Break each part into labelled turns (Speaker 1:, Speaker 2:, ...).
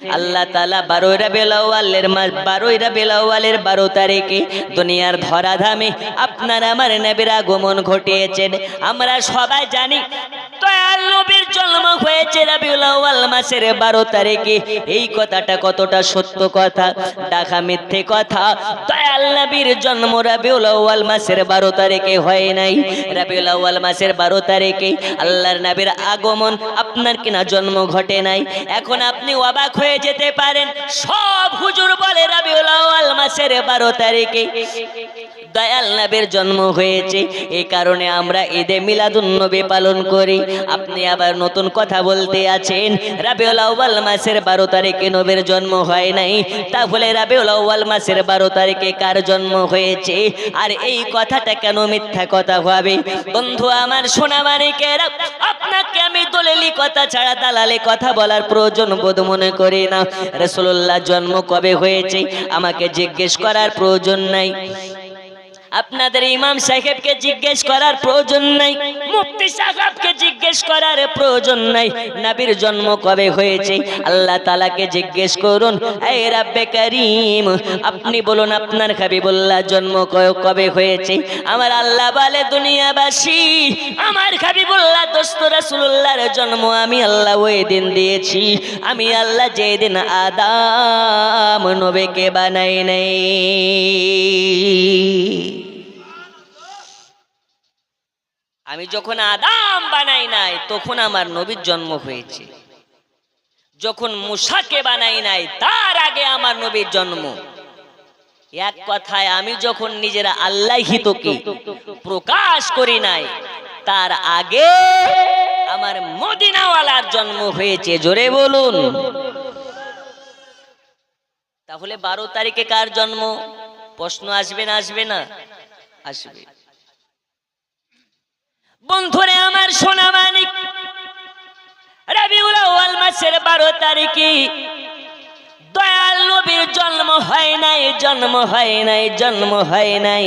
Speaker 1: আল্লাহ তালা বারোই বেলাওয়ালের মাস বারোই বেলাওয়ালের বারো তারিখে দুনিয়ার ধরাধামে আপনার আমার নবীর আগমন ঘটিয়েছেন। আমরা সবাই জানি তো জন্ম হয়েছে রাবিউল মাসের বারো তারিখে। এই কথাটা কতটা সত্য কথা? মিথ্যে কথা। জন্ম মাসের বারো তারিখে হয় নাই। মাসের বারো তারিখে আগমন আপনার কিনা জন্ম ঘটে নাই। এখন আপনি অবাক হয়ে যেতে পারেন, সব হুজুর বলে রাবিউল মাসের বারো তারিখে। দয়াল নবীর জন্ম হয়েছে। এই কারণে আমরা ঈদে মিলাদুন নবী পালন করি। আপনি আবার নতুন কথা বলতে আছেন, রাবিউল আউয়াল মাসের বারো তারিখে নবীর জন্ম হয় নাই। তাহলে রাবিউল আউয়াল মাসের বারো তারিখে কার জন্ম হয়েছে? আর এই কথাটা কেন মিথ্যা কথা হবে বন্ধু আমার সোনা মানিকেরা আপনাকে আমি দলেলি কথা ছাড়া দালালে কথা বলার প্রয়োজন বোধ মনে করি না। রসুল্লাহ জন্ম কবে হয়েছে? আমাকে জিজ্ঞেস করার প্রয়োজন নাই। আপনাদের ইমাম সাহেবকে জিজ্ঞেস করার প্রয়োজন নাই, মুফতি সাহেবকে জিজ্ঞেস করার প্রয়োজন নাই। নবীর জন্ম কবে হয়েছে? আল্লাহ তালাকে জিজ্ঞেস করুন এই রাব্বে করিম, আপনি বলুন আপনার হাবিবুল্লাহ জন্ম কবে হয়েছে? আমার আল্লাহ বলে, দুনিয়াবাসী, আমার হাবিবুল্লাহ দোস্ত রাসূলুল্লাহর জন্ম আমি আল্লাহ ওই দিন দিয়েছি। আমি আল্লাহ যেদিন আদাম নবীকে বানাই নাই। আমি যখন আদাম বানাই নাই, তখন আমার নবীর জন্ম হয়েছে। যখন মুসাকে বানাই নাই, তার আগে আমার নবীর জন্ম। এক কথায়, আমি যখন নিজের আল্লাহিতকে প্রকাশ করি নাই, তার আগে আমার মদিনাওয়ালার জন্ম হয়েছে। জোরে বলুন। তাহলে বারো তারিখে কার জন্ম? প্রশ্ন আসবে না আসবে না? আসবে। বন্ধুরে আমার সোনা মানিক রবিউল মাসের বারো তারিখে দয়াল নবীর জন্ম হয় নাই, জন্ম হয় নাই, জন্ম হয় নাই।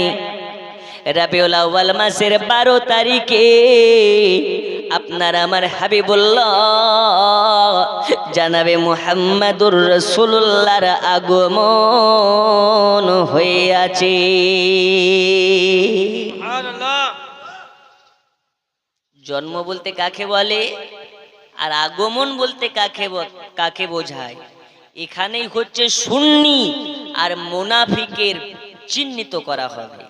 Speaker 1: রবিউল আউয়াল মাসের বারো তারিখে আপনার আমার হাবিবুল্লাহ জানাবে মুহাম্মাদুর রসুল্লাহর আগমন হয়ে আছে জন্ম বলতে কাকে বলে? আর আগমন বলতে কাকে কাকে বোঝায়? এখানেই হচ্ছে সুন্নি আর মোনাফিকের চিহ্নিত করা হবে।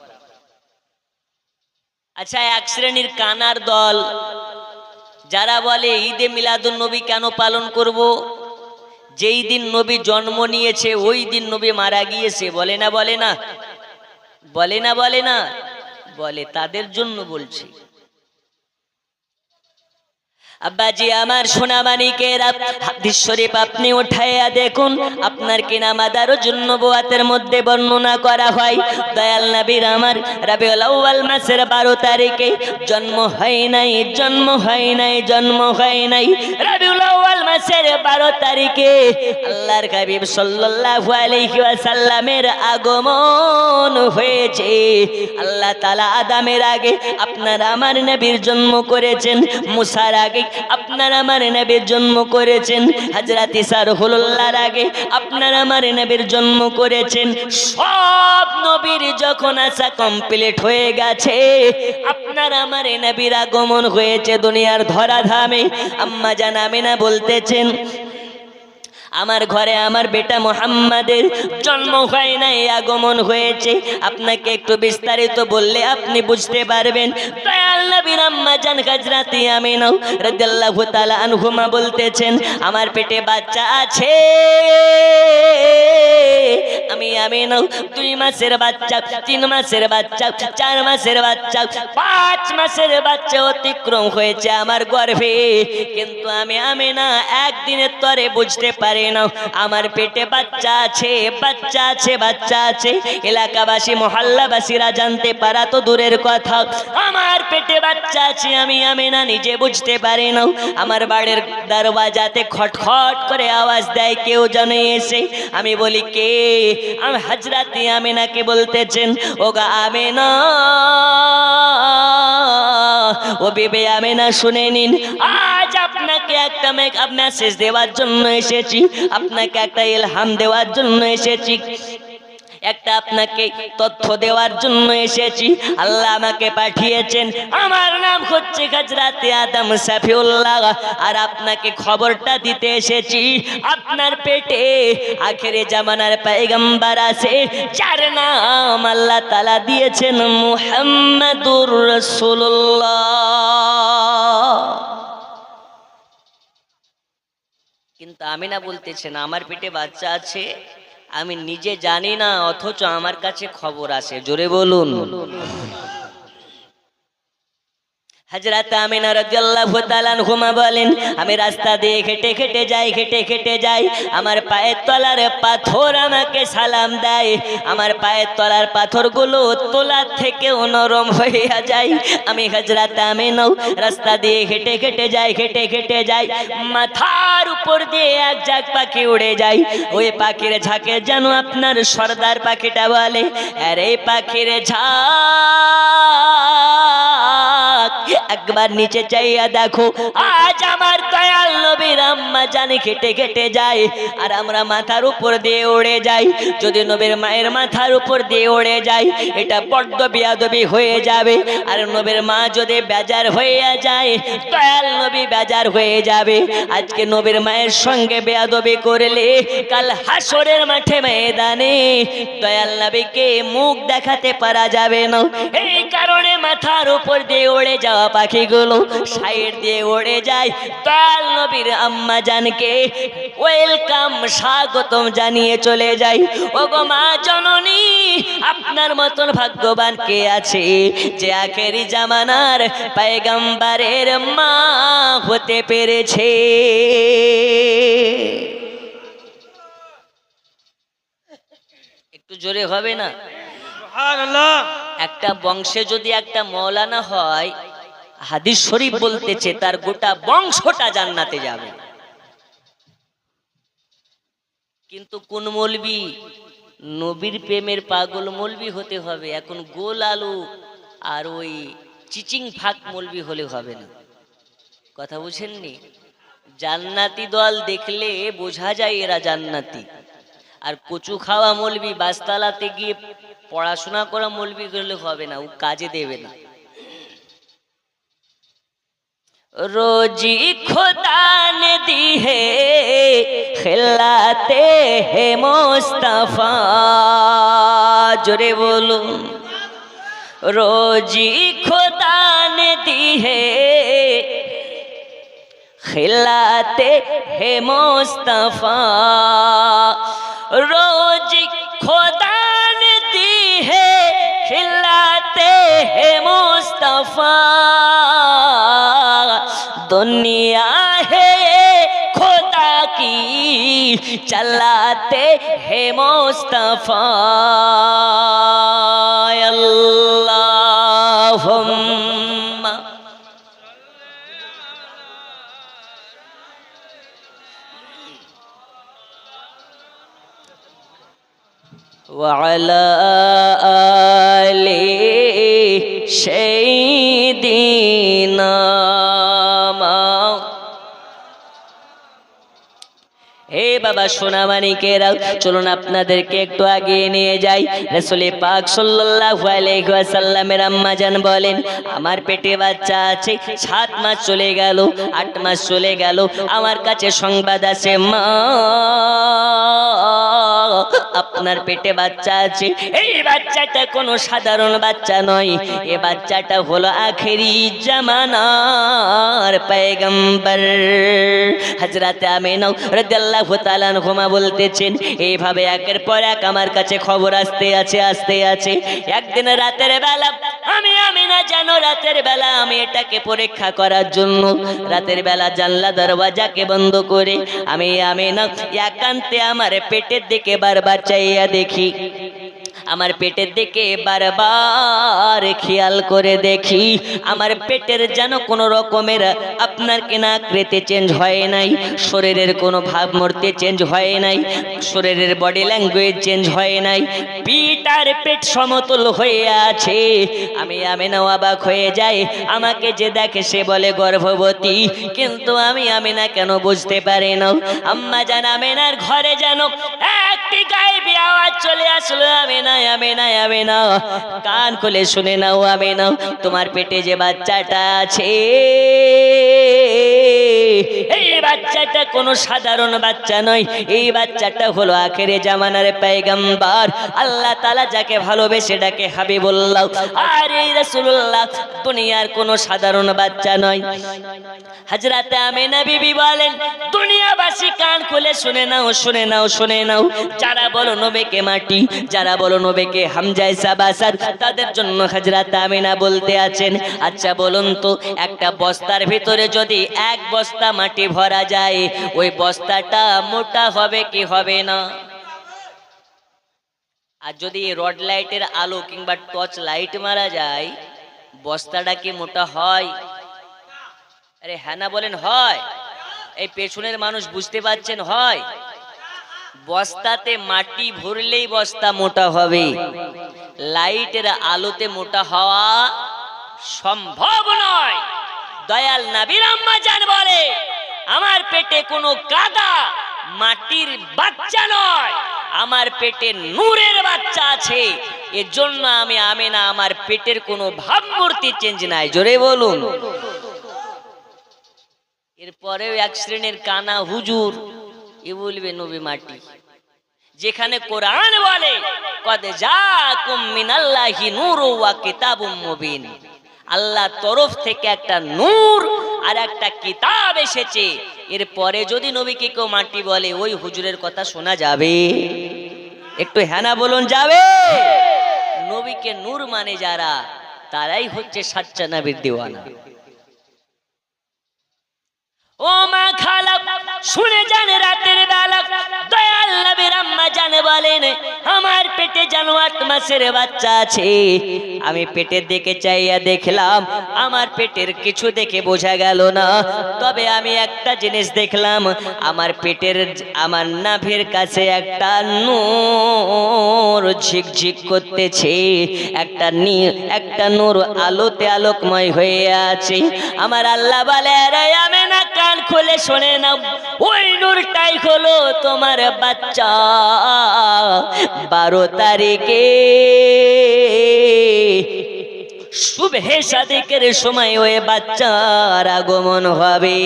Speaker 1: আচ্ছা এক শ্রেণির কানার দল, যারা বলে, ঈদে মিলাদুল নবী কেন পালন করব? যেই দিন নবী জন্ম নিয়েছে, ওই দিন নবী মারা গিয়েছে। বলে না বলে না? বলে না বলে না? বলে, তাদের জন্য বলছি। আব্বাজি, আমার সোনামানিকের হাদিস শরীফ আপনি উঠাইয়া দেখুন। আপনার কিনা মাদারও জন্য বোয়াতের মধ্যে বর্ণনা করা হয়। দয়াল নবীর আমার রাবিউল আউয়াল মাসের বারো তারিখে জন্ম হয় নাই, জন্ম হয় নাই, জন্ম হয় নাই। রাবিউল আউয়াল মাসের বারো তারিখে আল্লাহর হাবিব সাল্লাল্লাহু আলাইহি ওয়াসাল্লামের আগমন হয়েছে। আল্লাহ তাআলা আদামের আগে আপনার আমার নবীর জন্ম করেছেন, মুসার আগে আপনার আমার নবীর জন্ম করেছেন হযরত ঈসা রুহুল্লাহর আগে। আপনার আমার নবীর জন্ম করেছেন। সব নবীর যখন আসা কমপ্লিট হয়ে গেছে, আপনার আমার নবীর আগমন হয়েছে দুনিয়ার ধরাধামে। আম্মা জান আমিনা বলতেছেন আমার ঘরে আমার বেটা মোহাম্মদের জন্ম হয় নাই, আগমন হয়েছে। আপনাকে একটু বিস্তারিত বললে আপনি বুঝতে পারবেন। বলতেছেন, আমার পেটে বাচ্চা আছে। আমি আমিনা, দুই মাসের বাচ্চা, তিন মাসের বাচ্চা, চার মাসের বাচ্চা, পাঁচ মাসের বাচ্চা অতিক্রম হয়েছে আমার গর্ভে। কিন্তু আমি আমিনা, একদিনের তরে বুঝতে পারি না আমার পেটে বাচ্চা আছে বাচ্চা আছে বাচ্চা আছে। এলাকাবাসী, মহল্লাবাসীরা জানতে পারা তো দূরের কথা। আমার পেটে বাচ্চা আছে, আমি আমিনা নিজে বুঝতে পারি না আমার বাড়ির দরওয়াজাতে খটখট করে আওয়াজ দেয়, কেউ জানে এসে। আমি বলি, কে? আমি হাজরাতি বলতেছেন, ওগা ও শুনে নিন, আজ আপনাকে একটা মেক মেসেজ দেওয়ার জন্য এসেছি। আপনাকে একটা ইলহাম দেওয়ার জন্য এসেছি। একটা আপনাকে তথ্য দেওয়ার জন্য এসেছি। আল্লাহ আমাকে পাঠিয়েছেন। আমার নাম হচ্ছে হাজরাতে আদম সাফিউল্লাহ। আর আপনাকে খবরটা দিতে এসেছি। আপনার পেটে আখেরে জামানার পায়গাম্বার আছে। যার নাম আল্লাহ তালা দিয়েছেন মুহাম্মাদুর রাসূলুল্লাহ। কিন্তু আমি না বলতেছেন আমার পেটে বাচ্চা আছে, আমি নিজে জানি না, অথচ আমার কাছে খবর আসে জোরে বলুন। হজরত আমিনা রাদিয়াল্লাহু তাআলা আনহুমা বলেন, আমি রাস্তা দিয়ে হেঁটে হেঁটে যাই, হেঁটে হেঁটে যাই। আমার পায়ের তলার পাথর আমাকে সালাম দেয়। আমার পায়ের তলার পাথরগুলো তোলার থেকেও নরম হইয়া যায়। আমি হজরত আমিনাও রাস্তা দিয়ে হেঁটে হেঁটে যাই, হেঁটে হেঁটে যাই। মাথার উপর দিয়ে এক জাগ পাখি উড়ে যায়। ওই পাখির ঝাঁকে যেন আপনার সর্দার পাখিটা বলে, আরে পাখির ঝাঁক একবার নিচে চাইয়া দেখো, আজ আমার দয়াল নবীর আম্মা জানে খেটে কেটে যায় আর আমরা মাথার উপর দিয়ে উড়ে যাই। যদি নবীর মায়ের মাথার উপর দিয়ে উড়ে যায় এটা বড্ড বিয়াদবি হয়ে যাবে। আর নবীর মা যদি বেজার হয়ে যায়, দয়াল নবী বেজার হয়ে যাবে। আজকে নবীর মায়ের সঙ্গে বেয়াদবি করলে কাল হাসরের মাঠে ময়দানে দয়াল নবীকে মুখ দেখাতে পারা যাবে না। এই কারণে মাথার উপর দিয়ে উড়ে যাওয়া পাখিগুলো সাইড দিয়ে উড়ে যায়। দয়াল নবীর আম্মা জানকে ওয়েলকাম স্বাগতম জানিয়ে চলে যাই ও গো মা জননী আপনার মতন ভাগ্যবান কে আছে? যে আখেরি জামানার পায়গাম্বারের মা হতে পেরেছে। একটু জোরে হবে না? একটা বংশে যদি একটা মৌলানা হয় হাদিস শরীফ বলতেছে, তার গোটা বংশটা জান্নাতে যাবে। কিন্তু কোন মলবি? নবীর প্রেমের পাগল মলবি হতে হবে, এখন গোল আলু আর ওই চিচিং ফাঁক মলবি হলে হবে না। কথা বুঝেননি? জান্নাতি দল দেখলে বোঝা যায় এরা জান্নাতি। আর কচু খাওয়া মলবি, বাসতালাতে গিয়ে পড়াশোনা করা মলবি করলে হবে না, ও কাজে দেবে না। रोजी खुदा ने दी है खिलाते है मुस्तफा जोरे बोलो रोजी खुदा ने दी है खिलाते है मुस्तफा रोजी खुदा ने दी है खिलाते है मुस्तफा दुनिया है खुदा की चलाते हैं मुस्तफा अल्लाहुम्मा وعلى آل سيدنا বাবা সোনামানিকেরা চলুন আপনাদেরকে একটু আগিয়ে নিয়ে যাই। রসুল পাক সাল্লাল্লাহু আলাইহি ওয়াসাল্লামের আম্মা জান বলেন, আমার পেটে বাচ্চা আছে, সাত মাস চলে গেল, আট মাস চলে গেল, আমার কাছে সংবাদ আছে, মা, আপনার পেটে বাচ্চা আছে। এই বাচ্চাটা কোনো সাধারণ বাচ্চা নয়, এ বাচ্চাটা হলো আখেরি জামানার পেগম্বর হজরতে আমিনা রাদিয়াল্লাহু তাআলা আনহুমা বলতেছেন, এইভাবে একের পর এক আমার কাছে খবর আসতে আছে আসতে আছে। একদিন রাতের বেলা, আমি আমি না জানো, রাতের বেলা আমি এটাকে পরীক্ষা করার জন্য, রাতের বেলা জানলা দরওয়াজাকে বন্ধ করে আমি আমি না একান্তে আমার পেটের দিকে বারবার চাইয়া দেখি। আমার পেটের দিকে বারবার খেয়াল করে দেখি, আমার পেটের যেন কোনো রকমের আপনার কেনা আকৃতি চেঞ্জ হয় নাই, শরীরের কোনো ভাবমূর্তি চেঞ্জ হয় নাই, শরীরের বডি ল্যাঙ্গুয়েজ চেঞ্জ হয় নাই, পিঠ আর পেট সমতল হয়ে আছে। আমি আমিনা অবাক হয়ে যাই, আমাকে যে দেখে সে বলে গর্ভবতী, কিন্তু আমি আমিনা কেন বুঝতে পারি না? আম্মা জান আমিনার ঘরে যেন একটি গায়ে আওয়াজ চলে আসলো আমিনা। আমিনা আমিনা কান খুলে শুনে নাও আমিনা তোমার পেটে যে বাচ্চাটা আছে, এই বাচ্চাটা কোনো সাধারণ বাচ্চা নয়। এই বাচ্চাটা হলো আখেরে আল্লাহ তালা যাকে ভালোবেসে ডাকে আর এই দুনিয়ার কোনো সাধারণ বাচ্চা নয়। হাজরাতে বিবি বলেন, দুনিয়াবাসী কান খুলে শুনে নাও শুনে নাও শুনে নাও। যারা বলো নবেকে মাটি, যারা বলো নবেকে হামজায় সাবাসার তাদের জন্য হাজরাতে আমিনা বলতে আছেন আচ্ছা বলুন তো, একটা বস্তার ভিতরে যদি এক বস্তা মাটি ভরা যায়, ওই বস্তাটা মোটা হবে কি হবে না? আর যদি রড লাইটের আলো কিংবা টর্চ লাইট মারা যায়, বস্তাটা কি মোটা হয়? আরে হ্যাঁ বলেন হয়। এই পেছনের মানুষ বুঝতে পারছেন হয়? বস্তাতে মাটি ভরলেই বস্তা মোটা হবে। লাইটের আলোতে মোটা হওয়া সম্ভব নয়। দয়াল নাবির আম্মা জান বলে, আমার পেটে কোনো কাদা মাটির বাচ্চা নয়। আমার পেটে নূরের বাচ্চা আছে। এর জন্য আমি আমি না আমার পেটের কোনো ভাবমূর্তি চেঞ্জ নাই। জোরে বলুন। এরপরেও এক শ্রেণির কানা হুজুর এ বলবে নবী মাটি। যেখানে কোরআন বলে, কদ ওয়া কিতাবুম মুবিন। আল্লাহ তরফ থেকে একটা নূর আর একটা কিতাব এসেছে। এরপরে যদি নবীকে কেউ মাটি বলে, ওই হুজুরের কথা শোনা যাবে। একটু হ্যানা বলুন, যাবে। নবীকে নূর মানে যারা, তারাই হচ্ছে সাচ্চা নবীর দিওয়ানা। ও মা খালা শুনে রাতের বেলা। দয়াল আম্মা জানে বলেন, আমার পেটে যেন আট মাসের বাচ্চা আছে। আমি পেটের দিকে চাইয়া দেখলাম, আমার পেটের কিছু দেখে বোঝা গেল না। তবে আমি একটা জিনিস দেখলাম, আমার পেটের, আমার নাভের কাছে একটা নূর ঝিকঝিক করতেছে। একটা নি একটা নূর আলোতে আলোকময় হয়ে আছে। আমার আল্লাহ বলে আমি না কান খুলে শোনে না ওই নূরটাই হলো তোমার বাচ্চা। বারো তারিখে শুভে সাদিকের সময় ওই বাচ্চার আগমন হবে।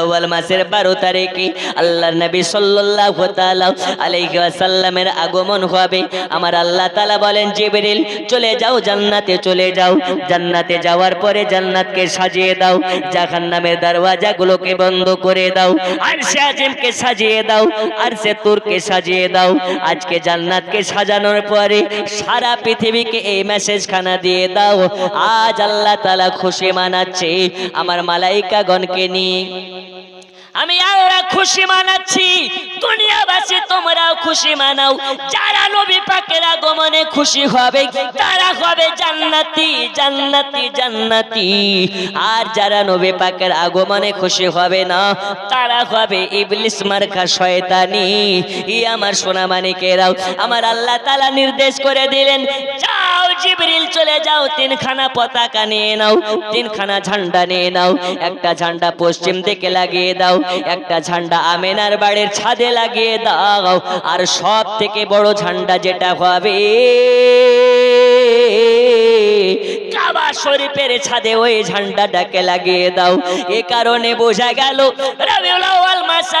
Speaker 1: আউয়াল মাসের বারো তারিখে আল্লাহ নবী তাআলা আলাইহি আগমন হবে। আমার আল্লাহ তালা বলেন, জিবরিল, চলে যাও, জান্নাতে চলে যাও। জান্নাতে যাওয়ার পরে জান্নাতকে সাজিয়ে দাও। জাহান্নামের দরওয়াজাগুলোকে বন্ধ করে দাও। আর সে আজিমকে সাজিয়ে দাও। আর সে তুরকে সাজিয়ে দাও। আজকে জান্নাতকে সাজানোর পরে সারা এই মেসেজ খানা দিয়ে আজ আল্লাহ তালা খুশি মানাচ্ছে। আমার নিয়ে আমি আল্লাহ খুশি মানাচ্ছি। দুনিয়াবাসী, তোমরাও খুশি মানাও। যারা নবী পাকের আগমনে খুশি হবে, তারা হবে জান্নাতি জান্নাতি জান্নাতি। আর যারা নবী পাকের আগমনে খুশি হবে না, তারা হবে ইবলিস মার্কা শয়তানি। ই আমার সোনা মানিকেরাও, আমার আল্লাহ তাআলা নির্দেশ করে দিলেন, যাও জিবরিল চলে যাও, তিনখানা পতাকা নিয়ে নাও, তিনখানা ঝান্ডা নিয়ে নাও, একটা ঝান্ডা পশ্চিম দিকে লাগিয়ে দাও একটা ঝান্ডা আমেনার বাড়ির ছাদে লাগিয়ে দাও আর সব থেকে বড় ঝান্ডা যেটা হবে কাবা শরীফের ছাদে ওই ঝান্ডাটাকে লাগিয়ে দাও। এ কারণে বোঝা গেল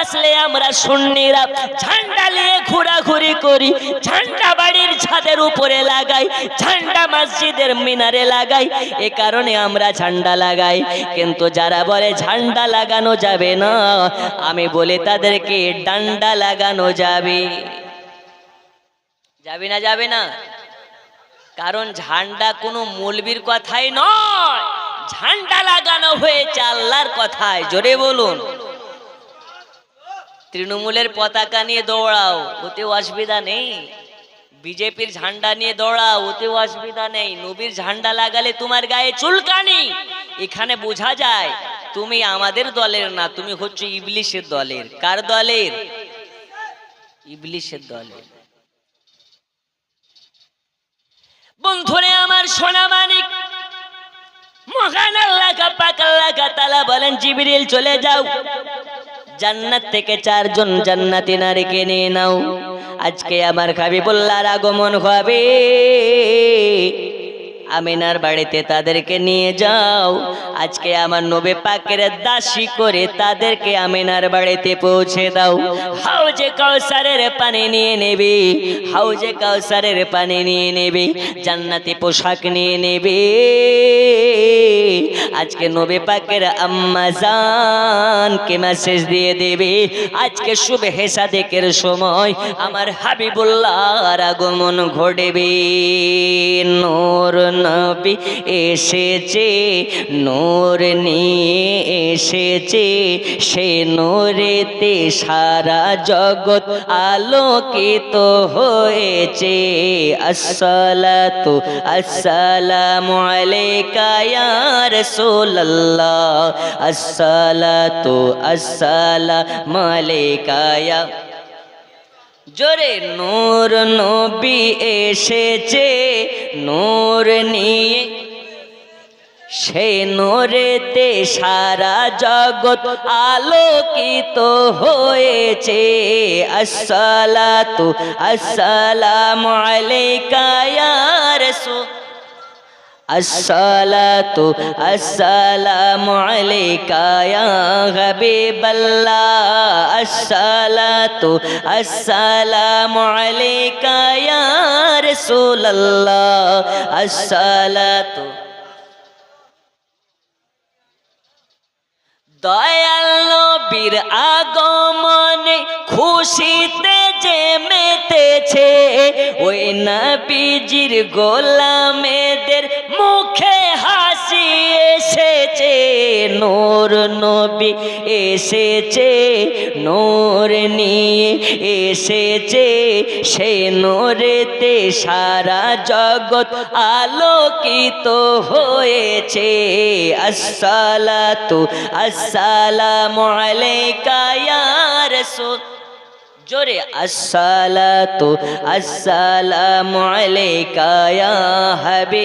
Speaker 1: আসলে আমরা সুন্নিরা ঝান্ডা নিয়ে ঘোরাঘুরি করি, ঝান্ডা বাড়ির ছাদের উপরে লাগাই, ঝান্ডা মসজিদের মিনারে লাগাই, এ কারণে আমরা ঝান্ডা লাগাই। কিন্তু যারা বলে ঝান্ডা লাগানো যাবে না, আমি বলে তাদেরকে ডান্ডা লাগানো যাবে। যাবে না যাবে না? কারণ ঝান্ডা কোনো মৌলবীর কথাই নয়। ঝান্ডা লাগানো হয়েছে আল্লাহর কথায়, জোরে বলুন। তৃণমূলের পতাকা নিয়ে দৌড়াও, ওতেও অসুবিধা নেই। বিজেপির ঝান্ডা নিয়ে দৌড়াও, ওতেও অসুবিধা নেই। নবীর ঝান্ডা লাগালে তোমার গায়ে চুলকানি। এখানে বোঝা যায়, তুমি আমাদের দলের না, তুমি হচ্ছে ইবলিশের দলের। কার দলের? ইবলিশের দলের। বন্ধুরে, আমার সোনা মানিক, মহান আল্লাহ পাক তাআলা বলেন, জিবরিল চলে যাও। জান্নাত থেকে চারজন জান্নাতি নারীকে নিয়ে নাও। আজকে আমার হাবিবুল্লাহর আগমন হবে। আমিনার বাড়িতে তাদেরকে নিয়ে যাও। আজকে আমার নবে পাকের দাসী করে তাদেরকে আমিনার বাড়িতে পৌঁছে দাও। হাউজে কাউসারের পানি নিয়ে নেবে। হাউজে কাউসারের পানি নিয়ে নেবে। জান্নাতি পোশাক নিয়ে নেবে। আজকে নবে পাকের আম্মা জানকে মেসেজ দিয়ে দেবে। আজকে শুভ হেসাদেকের সময় আমার হাবিবুল্লাহর আগমন ঘটবে। নূর নবী এসেছে, নূর নিয়ে এসেছে। সে নূরেতে সারা জগৎ আলোকিত হয়েছে। আসসালাতু আসসালামু আলাইকা ইয়া রাসূলুল্লাহ। আসসালাতু আসসালামু আলাইকা ইয়া জোরে নূর নবী এসেছে, নূর নিয়ে। সে নূরেতে সারা জগৎ আলোকিত হয়েছে। আসসালাতু আসসালামু আলাইকা ইয়া রাসূল আসসালাতু আসসালামু আলাইকা ইয়া হাবিবাল্লাহ। আসসালাতু আসসালামু আলাইকা ইয়া রাসূলুল্লাহ। আসসালাতু দয়াল নবীর আগমনে খুশিতে যে মেতেছে ওই নবীজির গোলামেদের এসেছে নূর নবী, এসেছে নূর নিয়ে, এসেছে সে নূরেতে সারা জগৎ আলোকিত হয়েছে। আসসালাতু আসসালামু আলাইকা ইয়া জোরে আসসালাতু আসসালামু আলাইকা ইয়া হাবি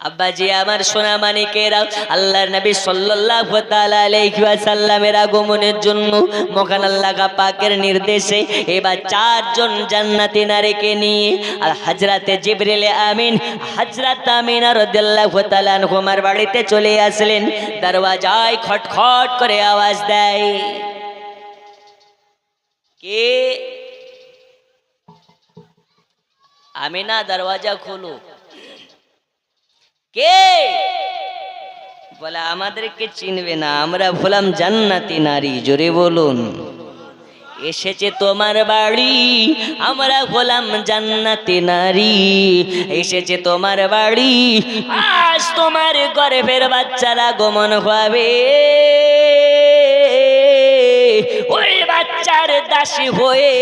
Speaker 1: আব্বাজি, আমার সোনা মানিকেরা আল্লাহর নবী সাল্লাল্লাহু তাআলা আলাইহি ওয়াসাল্লামের আগমনের জন্য মহান আল্লাহ পাকের নির্দেশে এবার চারজন জান্নাতি নারীকে নিয়ে আর হযরতে জিবরিল আমিন, হযরত আমিনা রাদিয়াল্লাহু তাআলা আনহুমার বাড়িতে চলে আসলেন। দরওয়াজায় খটখট করে আওয়াজ দেয়। কে? আমিনা, দরওয়াজা খোলো। কে? বলে, আমাদেরকে চিনবে না, আমরা বললাম, জান্নাতি নারী, জোরে বলুন। এসেছে তোমার বাড়ি, আমরা হলাম জান্নাতি নারী। এসেছে তোমার বাড়ি, আজ তোমার গর্ভের বাচ্চারা গমন হবে। বাচ্চার দাসী হয়ে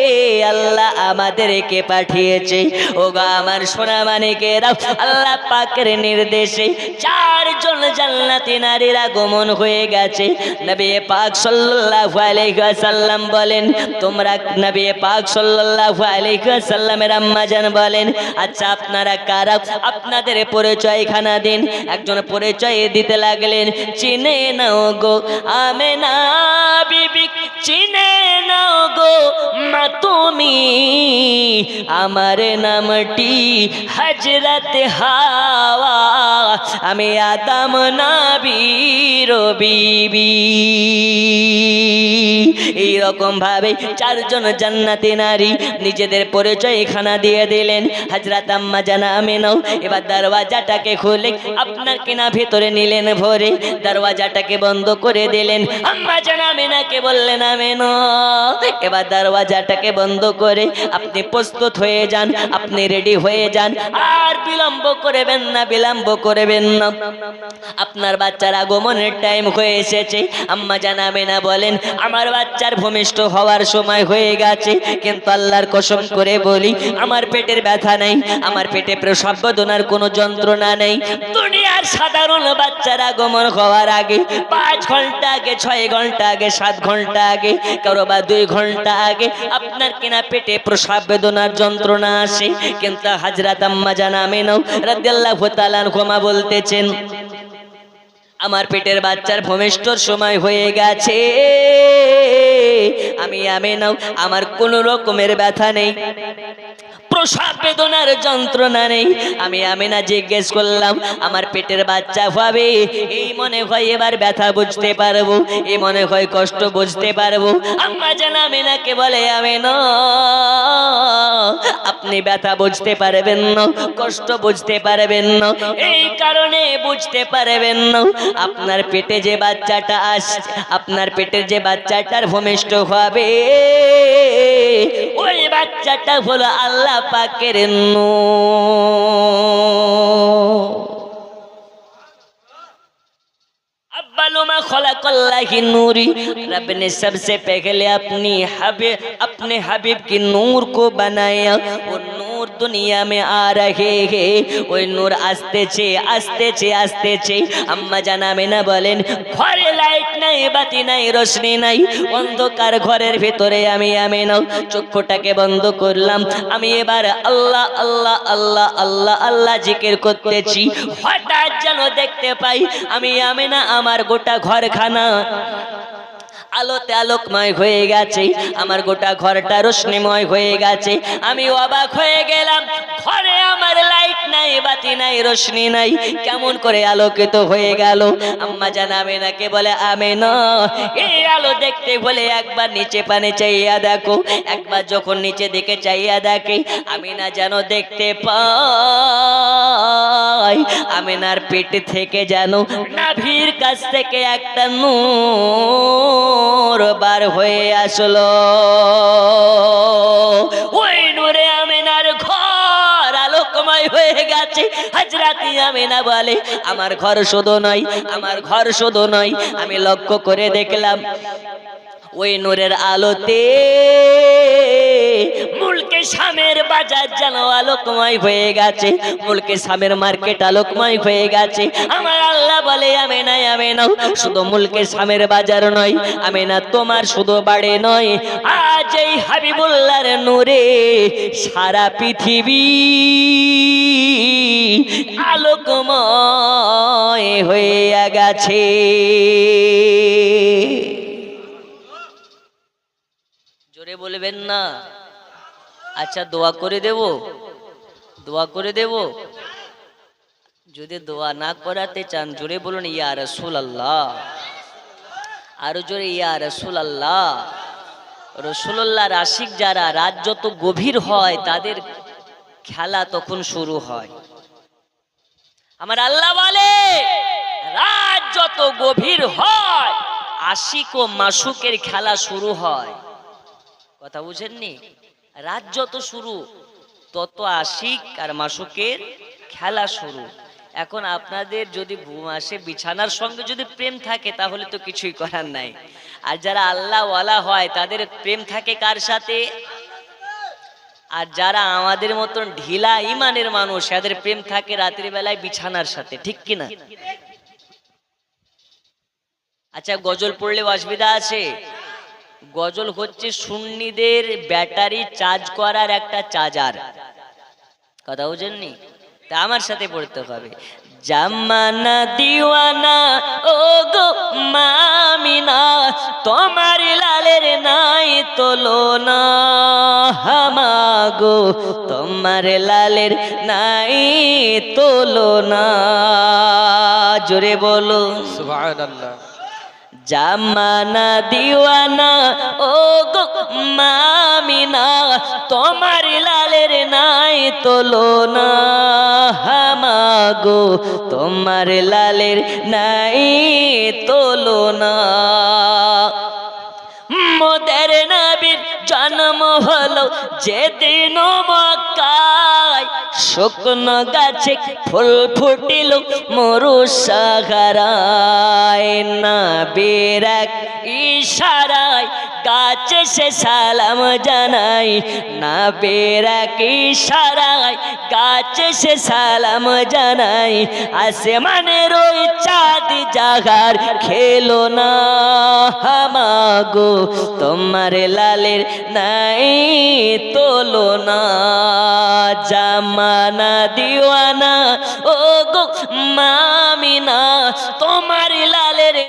Speaker 1: আল্লাহ আমাদেরকে পাঠিয়েছে। ও গো আমার সোনা মানিকেরা আল্লাহ পাকের নির্দেশে চারজন জান্নাতি নারীরা গমন হয়ে গেছে। নবী পাক সাল্লাল্লাহু আলাইহি ওয়াসাল্লাম বলেন, তোমরা নবী পাক সাল্লাল্লাহু আলাইহি ওয়াসাল্লামের আম্মা জান বলেন আচ্ছা আপনারা কারা? আপনাদের পরিচয় খানা দিন। একজন পরিচয় দিতে লাগলেন, চিনে নাও গো, আমেনা বিবি, চিনে গো, মা তুমি আমার নামটি হজরত হাওয়া, আমি আদম নাবির বিবি। এইরকম ভাবে চারজন জান্নাতি নারী নিজেদের পরিচয় খানা দিয়ে দিলেন। হাজরাত আম্মা জানা আমেনাও এবার দরওয়াজাটাকে খুলে আপনার কিনা ভেতরে নিলেন ভরে। দরওয়াজাটাকে বন্ধ করে দিলেন। আম্মা জানা আমেনাকে বললেন আমেনো এবার দরওয়াজাটাকে বন্ধ করে আপনি প্রস্তুত হয়ে যান, আপনি রেডি হয়ে যান। আর বিলম্ব করবেন না, বিলম্ব করবেন না। আপনার বাচ্চার আগমনের টাইম হয়ে এসেছে। আম্মা জানাবে না বলেন, আমার বাচ্চার ভূমিষ্ঠ হওয়ার সময় হয়ে গেছে। কিন্তু আল্লাহর কসম করে বলি, আমার পেটের ব্যথা নেই, আমার পেটে প্রসব বেদনার কোনো যন্ত্রণা নেই। দুনিয়ার সাধারণ বাচ্চার আগমন হওয়ার আগে পাঁচ ঘণ্টা আগে, ছয় ঘণ্টা আগে, সাত ঘণ্টা আগে, কারও বা দুই ঘণ্টা আগে আপনার কিনা পেটে প্রসব বেদনার যন্ত্রণা আসে। কিন্তু হাজরাত আম্মা জানা মেনও রাদিয়াল্লাহু তাআলা ক্ষমা বলতেছেন, আমার পেটের বাচ্চার ভূমিষ্ঠর সময় হয়ে গেছে। আমি আমি নাও আমার কোনো রকমের ব্যথা নেই। প্রসাব বেদনার যন্ত্রণা নেই। আমি আমি না জিজ্ঞেস করলাম, আমার পেটের বাচ্চা হবে এই মনে হয় এবার ব্যথা বুঝতে পারব, এই মনে হয় কষ্ট বুঝতে পারব। আম্মা জানা আমিনাকে বলে আমি না আপনি ব্যথা বুঝতে পারবেন না, কষ্ট বুঝতে পারবেন না, এই কারণে বুঝতে পারবেন না। আপনার পেটে যে বাচ্চাটা আসছে, আপনার পেটের যে বাচ্চাটার ভূমিষ্ঠ হবে ওই বাচ্চাটা হলো আল্লাহ পাকের নূর अब्बलुमा खलकल्लाहि नूरी रब ने सबसे पहले अपनी हबीब अपने हबीब की नूर को बनाया वो नूर নূর দুনিয়া মে আ রহে হে। ওই নূর আসতেছে আসতেছে আসতেছে। আম্মা জানা মেনা বলেন, ঘরে লাইট নাই, বাতি নাই, রোশনি নাই। অন্ধকার ঘরের ভেতরে আমি আমি নাও চক্ষুটাকে বন্ধ করলাম। আমি এবার আল্লাহ আল্লাহ আল্লাহ আল্লাহ আল্লাহ জিকির করতেছি। হঠাৎ যেন দেখতে পাই, আমি আমি না আমার গোটা ঘরখানা। আলোতে আলোকময় হয়ে গেছে, আমার গোটা ঘরটা রোশনিময় হয়ে গেছে। আমি অবাক হয়ে গেলাম, ঘরে আমার লাইট নাই, বাতি নাই রোশনি নাই। কেমন করে আলোকিত হয়ে গেল? আম্মা জানাবে নাকে বলে আমি না এই আলো দেখতে বলে একবার নিচে পানে চাইয়া দেখো। একবার যখন নিচে দিকে চাইয়া দেখে আমি না যেন দেখতে পাই আমিনার পেট থেকে যেন নাভির কাছ থেকে একটা নূর বার হয়ে আসলো। ওই নূরে আমিনার ঘর আলোকময় হয়ে গেছে। হাজরাতি আমিনা বলে, আমার ঘর শুধু নয়, আমার ঘর শুধু নয়। আমি লক্ষ্য করে দেখলাম ওই নূরের আলোতে। মুলকে সামের বাজার যেন আলোকময় হয়ে গেছে। মুলকে সামের মার্কেট আলোকময় হয়ে গেছে। আমার আল্লাহ বলে আমি নাই আমি নাও শুধু মুলকে সামের বাজার নয় আমি না তোমার শুধু বাড়ে নয়। আজ এই হাবিবুল্লাহর নূরে সারা পৃথিবী আলোকময় হয়ে গেছে জোরে বলবেন না। আচ্ছা দোয়া করে দেব? দোয়া করে দেব? যদি দোয়া না করাতে চান, জোরে বলুন, ইয়া রসুল আল্লাহ আরও জোরে, ইয়া রসুল আল্লাহ রসুল্লাহ আশিক যারা, রাত যত গভীর হয়, তাদের খেলা তখন শুরু হয়। আমার আল্লাহ বলে, রাত যত গভীর হয়, আশিক ও মাসুকের খেলা শুরু হয়। কথা বুঝেননি? রাত যত শুরু, তত আশিক আর মাসুকের খেলা শুরু। এখন আপনাদের যদি ঘুম আসে, বিছানার সঙ্গে যদি প্রেম থাকে, তাহলে তো কিছুই করার নাই। আর যারা আল্লাহ ওয়ালা হয়, তাদের প্রেম থাকে কার সাথে? আর যারা আমাদের মতন ঢিলা ইমানের মানুষ, তাদের প্রেম থাকে রাতের বেলায় বিছানার সাথে, ঠিক কিনা আচ্ছা গজল পড়লেও অসুবিধা আছে? গজল হচ্ছে সুন্নিদের ব্যাটারি চার্জ করার একটা চার্জার কথা বুঝেননি? তা আমার সাথে পড়তে হবে। জামানা দিওয়ানা ও গো মামিনা, তোমার লালের নাই তোলো না হামা গো তোমার লালের নাই তোলো না জোরে বলো।
Speaker 2: সুবহানাল্লাহ।
Speaker 1: জামানা দিওয়ানা ও গো মামিনা, তোমার লালের নাই তোলো না হামাগো, তোমার লালের নাই তোলো না মোদের নবীর জন্ম হলো যেদিন মক্কায় শুকনো গাছে ফুল ফুটিল মরু সাহারায় না বেরাক ইশারায় গাছে সে সালাম জানাই। না বেরাক ইশারায় গাছে সে সালাম জানাই। আসমানের ওই চাঁদ জাগার খেলো না হামাগো, তোমার লালের নাই তোলো না জামানা দিওয়ানা ও গো মামিনা তোমার